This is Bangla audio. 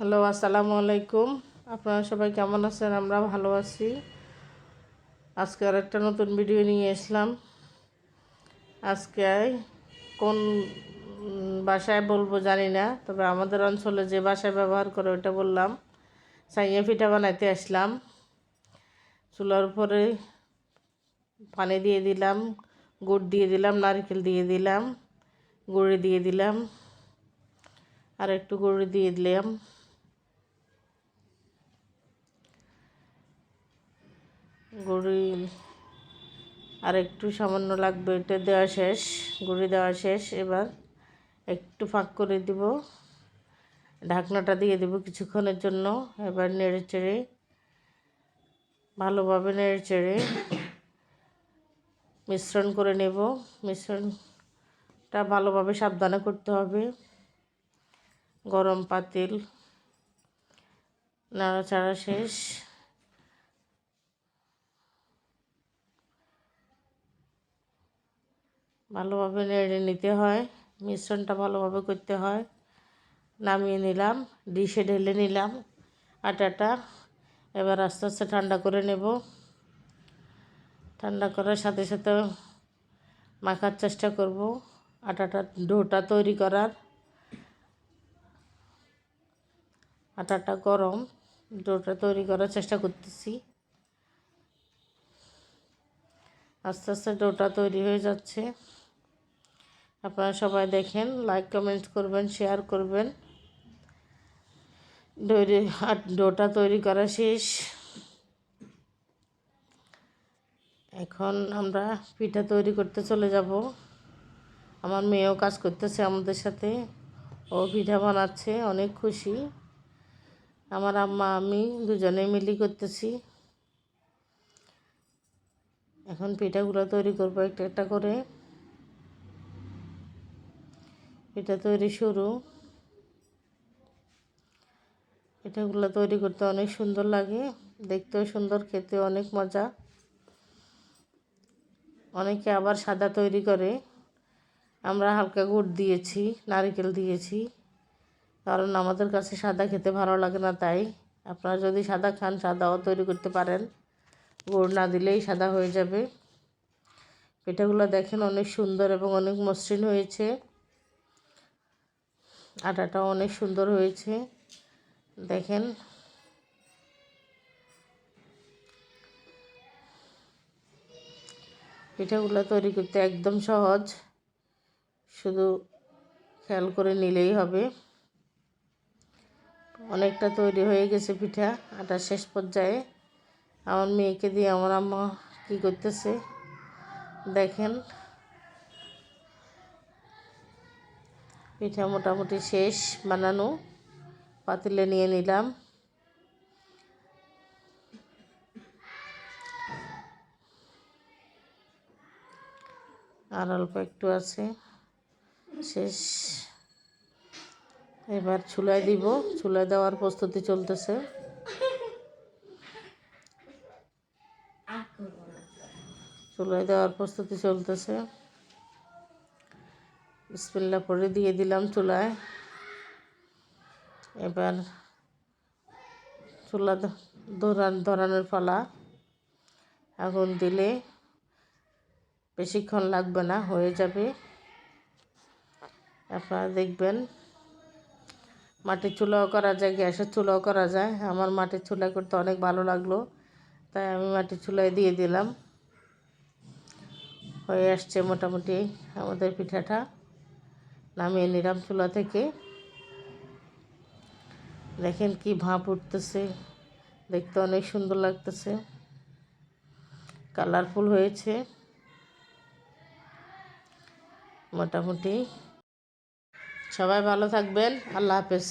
হ্যালো, আসসালামু আলাইকুম। আপনারা সবাই কেমন আছেন? আমরা ভালো আছি। আজকে আর একটা নতুন ভিডিও নিয়ে এসলাম আজকে কোন ভাষায় বলব জানি না, তবে আমাদের অঞ্চলে যে ভাষায় ব্যবহার করে ওটা বললাম। সাইয়া পিঠা বানাইতে আসলাম। চুলার উপরে পানি দিয়ে দিলাম, গুড় দিয়ে দিলাম, নারকেল দিয়ে দিলাম, গুড়ি দিয়ে দিলাম আর একটু গুঁড়ি দিয়ে দিলাম। গুঁড়ি, আর একটু সামান্য লাগবে, এটা দেওয়া শেষ, গুঁড়ি দেওয়া শেষ, এবার একটু ফাঁক করে দিব। ঢাকনাটা দিয়ে দেব কিছুক্ষণের জন্য, এবার নেড়ে চেড়ে, ভালোভাবে নেড়ে চেড়ে মিশ্রণ করে নেব। মিশ্রণটা ভালোভাবে সাবধানে করতে হবে। গরম পাতিল, নাড়াচাড়া শেষ। ভালোভাবে নেড়ে নিতে হয়, মিশ্রণটা ভালোভাবে করতে হয়। নামিয়ে নিলাম, ডিশে ঢেলে নিলাম, আটাটা। এবার আস্তে আস্তে ঠান্ডা করে নেব। ঠান্ডা করার সাথে সাথে মাখার চেষ্টা করব, আটাটা, ডোটা তৈরি করার। আটাটা গরম, ডোটা তৈরি করার চেষ্টা করতেছি। আস্তে আস্তে ডোটা তৈরি হয়ে যাচ্ছে। আপনারা সবাই দেখেন লাইক কমেন্ট করবেন শেয়ার করবেন। তৈরি ডোটা তৈরি করা শেষ। এখন আমরা পিঠা তৈরি করতে চলে যাব। আমার মেয়েও কাজ করতেছে আমাদের সাথে। ও পিঠা বানাচ্ছে, অনেক খুশি। আমার আম্মা, আমি দুজনে মিলি করতেছি। এখন পিঠাগুলো তৈরি করব একটা একটা করে। পিঠা তৈরি শুরু। পিঠাগুলো তৈরি করতে অনেক সুন্দর লাগে। দেখতেও সুন্দর খেতে অনেক মজা। অনেকে আবার সাদা তৈরি করে। আমরা হালকা গুড় দিয়েছি, নারকেল দিয়েছি। কারণ আমাদের কাছে সাদা খেতে ভালো লাগে না, তাই আপনারা যদি সাদা খান, সাদাও তৈরি করতে পারেন। গুড় না দিলেই সাদা হয়ে যাবে। পিঠাগুলো দেখেন অনেক সুন্দর এবং অনেক মসৃণ হয়েছে। আটাটাও অনেক সুন্দর হয়েছে। দেখেন। পিঠাগুলো তৈরি করতে একদম সহজ। শুধু খেয়াল করে নিলেই হবে। অনেকটা তৈরি হয়ে গেছে পিঠা, আটা শেষ পর্যায়ে। আমার মেয়েকে দিয়ে আমার আম্মা কী করতেছে? দেখেন। পিঠা মোটামুটি শেষ, বানানো। পাতিলে নিয়ে নিলাম। আর অল্প একটু আছে। শেষ। এবার চুলায় দিব। চুলায় দেওয়ার প্রস্তুতি চলতেছে। চুলায় দেওয়ার প্রস্তুতি চলতেছে। বিসমিল্লা করে দিয়ে দিলাম চুলায়। এবার চুলা ধরান, ধরানোর পালা। আগুন দিলে বেশিক্ষণ লাগবে না, হয়ে যাবে। আপনারা দেখবেন মাটির চুলাও করা যায়, গ্যাসের চুলাও করা যায়। আমার মাটির চুলা করতে অনেক ভালো লাগল, তাই আমি মাটির চুলায় দিয়ে দিলাম। হয়ে আসছে মোটামুটি আমাদের পিঠাটা। নামিয়ে নিলাম চুলা থেকে। দেখেন কি ভাপ উঠতেছে, দেখতে অনেক সুন্দর লাগতেছে। কালারফুল হয়েছে। মোটামুটি। সবাই ভালো থাকবেন, আল্লাহ হাফেজ।